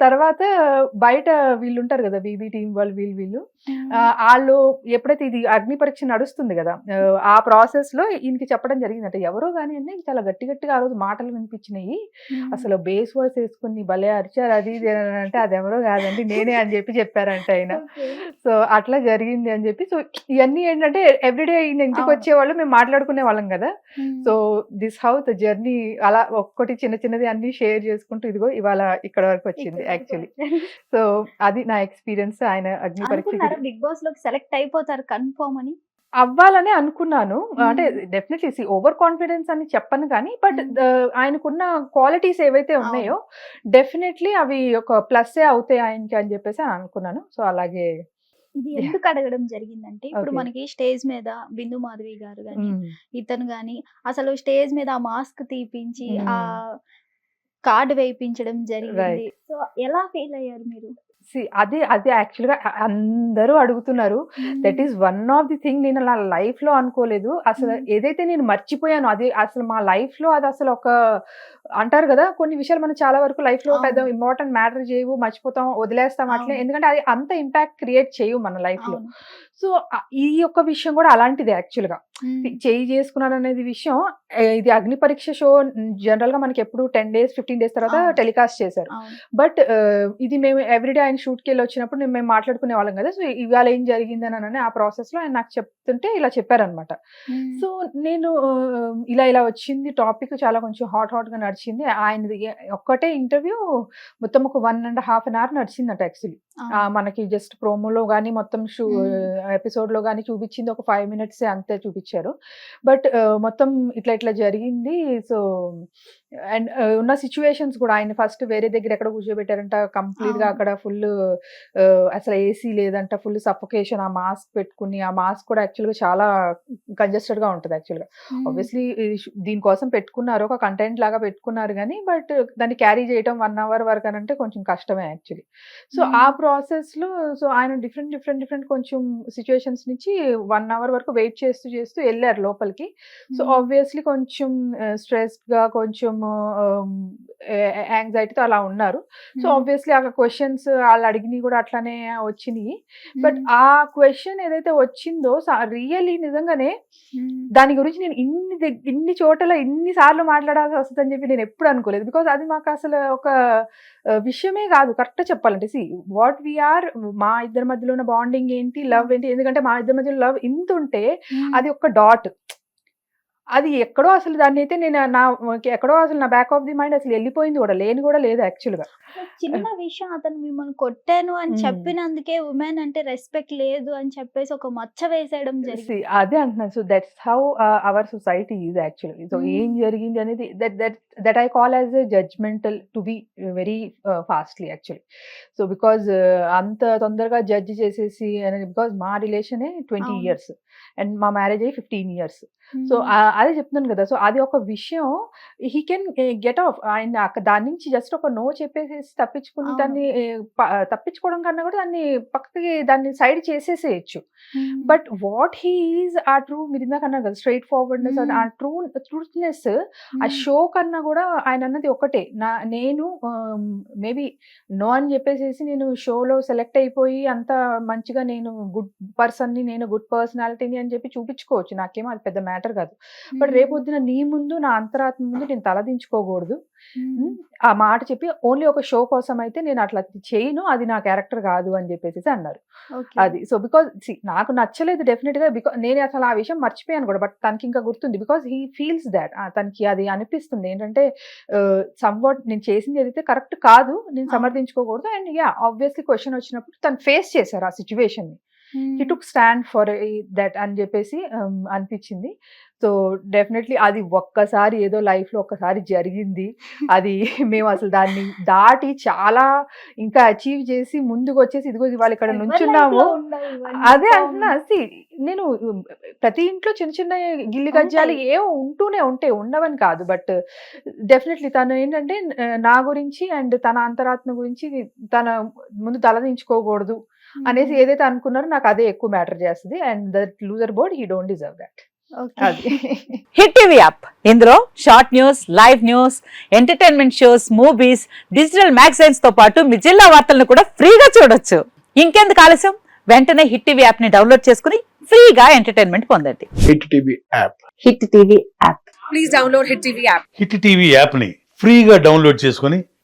తర్వాత బయట వీళ్ళు ఉంటారు కదా బీబీ టీం వాళ్ళు వీళ్ళు వీళ్ళు. వాళ్ళు ఎప్పుడైతే ఇది అగ్ని పరీక్ష నడుస్తుంది కదా ఆ, ప్రాసెస్లో ఈయనకి చెప్పడం జరిగిందంట. ఎవరో కానీ అంటే చాలా గట్టి గట్టిగా ఆ రోజు మాటలు వినిపించినాయి. అసలు బేస్ వాయిస్ వేసుకుని భలే అరిచారు అది ఇది అంటే అది ఎవరో కాదండి నేనే అని చెప్పి చెప్పారంట ఆయన. సో అట్లా జరిగింది అని చెప్పి సో ఇవన్నీ ఏంటంటే ఎవ్రీడే ఈయన ఇంటికి. వచ్చేవాళ్ళు మేము మాట్లాడుకునే వాళ్ళం కదా. So this how the journey అలా ఒక్కటి చిన్న చిన్నది అన్ని షేర్ చేసుకుంటూ ఇదిగో ఇవాళ ఇక్కడ వరకు వచ్చింది. యాక్చువల్లీ సో అది నా ఎక్స్పీరియన్స్ ఆయన అగ్ని పరీక్ష బిగ్ బాస్లోకి సెలెక్ట్ అయిపోతారు కన్ఫర్మ్ అని అవ్వాలనే అనుకున్నాను అంటే. డెఫినెట్లీ ఓవర్ కాన్ఫిడెన్స్ అని చెప్పను కానీ బట్. ఆయనకున్న క్వాలిటీస్ ఏవైతే ఉన్నాయో డెఫినెట్లీ అవి ఒక ప్లస్ అవుతాయి ఆయనకి అని చెప్పేసి అని అనుకున్నాను సో అలాగే ఇది. ఎందుకు అడగడం జరిగిందంటే ఇప్పుడు. మనకి స్టేజ్ మీద బిందు మాధవి గారు గాని. ఇతను గాని అసలు స్టేజ్ మీద ఆ మాస్క్ తీపించి. ఆ కార్డు వేయించడం జరిగింది సో ఎలా ఫీల్ అయ్యారు మీరు అది అది యాక్చువల్గా అందరూ అడుగుతున్నారు that is one of the thing నేను నా లైఫ్లో అనుకోలేదు అసలు. ఏదైతే నేను మర్చిపోయాను అది అసలు మా లైఫ్లో అది అసలు ఒక అంటారు కదా కొన్ని విషయాలు మనం చాలా వరకు లైఫ్లో అవును. పెద్ద ఇంపార్టెంట్ మ్యాటర్ చేయవు మర్చిపోతాం వదిలేస్తాం అట్లే. ఎందుకంటే అది అంత ఇంపాక్ట్ క్రియేట్ చేయవు మన లైఫ్లో అవును. సో ఈ యొక్క విషయం కూడా అలాంటిది యాక్చువల్గా Hmm. చేయి చేసుకున్నాను అనేది విషయం ఇది అగ్ని పరీక్ష షో జనరల్గా మనకి ఎప్పుడు టెన్ డేస్ ఫిఫ్టీన్ డేస్ తర్వాత. టెలికాస్ట్ చేశారు. బట్ ఇది మేము ఎవ్రీడే ఆయన షూట్కి వెళ్ళి వచ్చినప్పుడు నేను మేము మాట్లాడుకునే వాళ్ళం కదా సో ఇవాళ ఏం జరిగింది అని ఆ ప్రాసెస్లో ఆయన నాకు చెప్తుంటే ఇలా చెప్పారనమాట. సో నేను ఇలా ఇలా వచ్చింది టాపిక్ చాలా కొంచెం హాట్ హాట్గా నడిచింది ఆయనది ఒక్కటే ఇంటర్వ్యూ మొత్తం ఒక one and half an hour నడిచిందట actually. మనకి జస్ట్ ప్రోమోలో కానీ మొత్తం షూ Hmm. ఎపిసోడ్లో కానీ చూపించింది ఒక ఫైవ్ మినిట్స్ అంతే చూపించారు బట్ మొత్తం ఇట్లా ఇట్లా జరిగింది సో అండ్ ఉన్న సిచ్యువేషన్స్ కూడా ఆయన ఫస్ట్ వేరే దగ్గర ఎక్కడ కూర్చోబెట్టారంట కంప్లీట్గా అవును. అక్కడ ఫుల్ అసలు ఏసీ లేదంట ఫుల్ సఫోకేషన్ ఆ మాస్క్ పెట్టుకుని ఆ మాస్క్ కూడా యాక్చువల్గా చాలా కంజెస్టెడ్గా ఉంటుంది యాక్చువల్గా Hmm. ఆబ్వియస్లీ దీనికోసం పెట్టుకున్నారు ఒక కంటెంట్ లాగా పెట్టుకున్నారు కానీ బట్ దాన్ని క్యారీ చేయడం వన్ అవర్ వరకు అని అంటే కొంచెం కష్టమే యాక్చువల్లీ సో. ఆ ప్రాసెస్లో సో ఆయన డిఫరెంట్ డిఫరెంట్ డిఫరెంట్ కొంచెం సిచ్యువేషన్స్ నుంచి వన్ అవర్ వరకు వెయిట్ చేస్తూ చేస్తూ వెళ్ళారు లోపలికి సో Hmm. ఆబ్వియస్లీ కొంచెం స్ట్రెస్గా కొంచెం యాంగ్జైటీతో అలా ఉన్నారు సో Hmm. ఆబ్వియస్లీ ఆ క్వశ్చన్స్ వాళ్ళు అడిగినవి కూడా అట్లానే వచ్చినాయి బట్ Hmm. ఆ క్వశ్చన్ ఏదైతే వచ్చిందో రియల్లీ నిజంగానే Hmm. దాని గురించి నేను ఇన్ని ఇన్ని చోట్ల ఇన్ని సార్లు మాట్లాడాల్సి వస్తుందని చెప్పి నేను ఎప్పుడు అనుకోలేదు బికాజ్ అది మాకు అసలు ఒక విషయమే కాదు కరెక్ట్ చెప్పాలంటే సి వాట్ వీఆర్ మా ఇద్దరి మధ్యలో ఉన్న బాండింగ్ ఏంటి లవ్ ఏంటి ఎందుకంటే మా ఇద్దరి మధ్యలో లవ్ ఇంత ఉంటే. అది ఒక డాట్ అది ఎక్కడో అసలు దాన్ని అయితే నేను నా ఎక్కడో అసలు నా బ్యాక్ ఆఫ్ ది మైండ్ అసలు వెళ్ళిపోయింది కూడా లేని కూడా లేదు యాక్చువల్గా చిన్న విషయం అతను మిమ్మల్ని కొట్టాను అని. చెప్పినందుకే ఉమెన్ అంటే రెస్పెక్ట్ లేదు అని చెప్పేసి ఒక మచ్చ వేసేయడం జరిగింది అదే అంటున్నాను so that's how our society is actually so. ఏం జరిగింది అనేది that that that I call as a judgmental to be very fastly actually so because అంత తొందరగా జడ్జ్ చేసేసి అనేది బికాజ్ మా రిలేషనే ట్వంటీ. ఇయర్స్ అండ్ మా మ్యారేజ్ అయ్యి ఫిఫ్టీన్ ఇయర్స్. సో అదే చెప్తున్నాను కదా! సో అది ఒక విషయం. He can get off. ఆయన దాని నుంచి జస్ట్ ఒక నో చెప్పేసేసి తప్పించుకుని. దాన్ని తప్పించుకోవడం కన్నా కూడా దాన్ని పక్కకి దాన్ని సైడ్ చేసేసేయచ్చు. బట్ వాట్ హీ ఈజ్ ఆ ట్రూ మీరు ఇందాక అన్నారు కదా! స్ట్రైట్ ఫార్వర్డ్నెస్ ఆ. ట్రూ ట్రూత్నెస్ ఆ. షో కన్నా కూడా ఆయన అన్నది ఒకటే. నా నేను మేబీ నో అని చెప్పేసేసి నేను షోలో సెలెక్ట్ అయిపోయి అంత మంచిగా నేను గుడ్ పర్సన్ని నేను గుడ్ పర్సనాలిటీని అని చెప్పి చూపించుకోవచ్చు. నాకేమో అది పెద్ద మ్యాటర్ కాదు. బట్. రేపొద్దున నీ ముందు నా అంతరాత్మ ముందు నేను తలదించుకోకూడదు. ఆ మాట చెప్పి ఓన్లీ ఒక షో కోసం అయితే నేను అట్లా చేయను అది నా క్యారెక్టర్ కాదు అని చెప్పేసి అన్నారు. అది సో బికాజ్ నాకు నచ్చలేదు డెఫినెట్గా బికాజ్ నేను అసలు ఆ విషయం మర్చిపోయాను కూడా బట్ తనకి ఇంకా గుర్తుంది బికాజ్ హీ ఫీల్స్ దాట్ తనకి అది అనిపిస్తుంది ఏంటంటే సమ్వాట్ నేను చేసింది ఏదైతే కరెక్ట్ కాదు నేను. సమర్థించుకోకూడదు అండ్ యా ఆబ్వియస్లీ క్వశ్చన్ వచ్చినప్పుడు తను ఫేస్ చేశారు ఆ సిచ్యువేషన్ని. He took stand for that అని చెప్పేసి um, అనిపించింది సో డెఫినెట్లీ అది ఒక్కసారి ఏదో లైఫ్లో ఒక్కసారి జరిగింది అది మేము అసలు దాన్ని దాటి చాలా ఇంకా అచీవ్ చేసి ముందుకు వచ్చేసి ఇదిగో ఇవాళ ఇక్కడ నుంచున్నాము. అదే. అంటున్నా నేను ప్రతి ఇంట్లో చిన్న చిన్న గిల్లి గజ్జాలు. ఏవో ఉంటూనే ఉంటాయి ఉండవని కాదు బట్ డెఫినెట్లీ తను ఏంటంటే నా గురించి అండ్ తన అంతరాత్మ గురించి తన ముందు తలదించుకోకూడదు అనేసి. ఏదైతే అనుకున్నారో నాకు అదే ఎక్కువ మ్యాటర్ చేస్తుంది. And that loser board he don't deserve that. Hit TV app. ఇందులో short news live news entertainment shows movies digital మ్యాగజైన్స్తో పాటు మీ జిల్లా వార్తలను కూడా ఫ్రీగా చూడొచ్చు. ఇంకెందుకు ఆలస్యం? వెంటనే హిట్ టీవీ యాప్ని డౌన్లోడ్ చేసుకుని ఫ్రీగా ఎంటర్టైన్మెంట్ పొందండి. Hit TV app. Hit TV app. Please download Hit TV app. Hit TV యాప్ని ఫ్రీగా డౌన్లోడ్ చేసుకొని